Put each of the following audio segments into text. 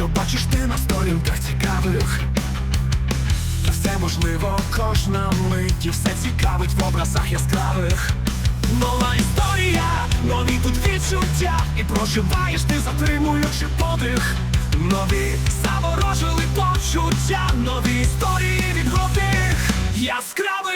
що бачиш ти на сторінках цікавих. Та все можливо, кожна мить і все цікавить в образах яскравих. Нова історія, нові тут відчуття, і проживаєш ти, затримуючи подих. Нові заворожили почуття, нові історії від годих. Яскравий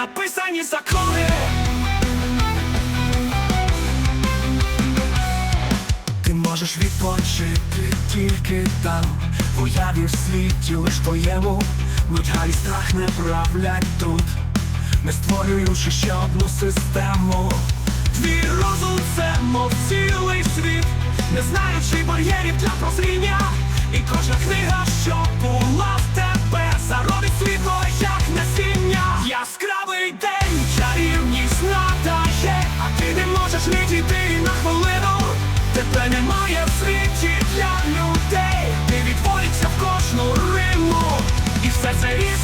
написані закони. Ти можеш відпочити тільки там, в уяві в світі лиш твоєму, нудьга і страх не правлять тут, не створюючи ще одну систему. Твій розум це мов цілий світ, не знаючи бар'єрів для прозріння,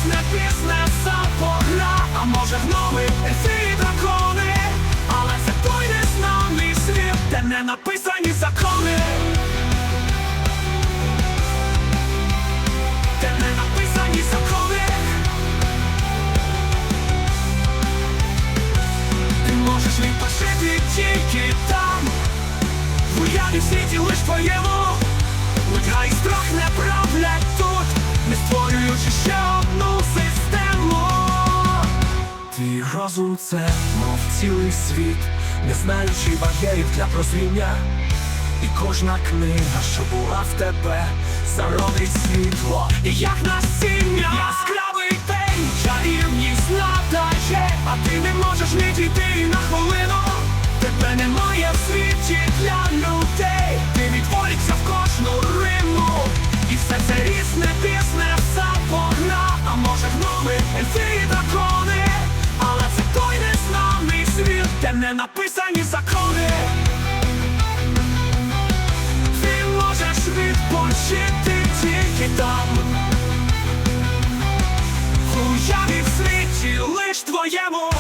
різне бізнеса погля, а може гноми, ельфи і дракони, але це той незнаний світ, де не написані закони. Де не написані закони. Ти можеш відпочити тільки там. В уяві світі лиш твоєму Нудьга і страх не правлять тут Не створюючи Розум це, мов цілий світ Не знаючи бар'єрів для прозріння І кожна книга, що була в тебе Заробить світло, і як насіння Яскравий день, чарівність надає. А ти не можеш відійти на хвилину. Тебе немає в світі для людей. Ти відволікся в кожну риму І все це різне бізнеса погна А може гноми, ельфи де не написані закони? Ти можеш відпочити тільки там. Уяві в світі лиш твоєму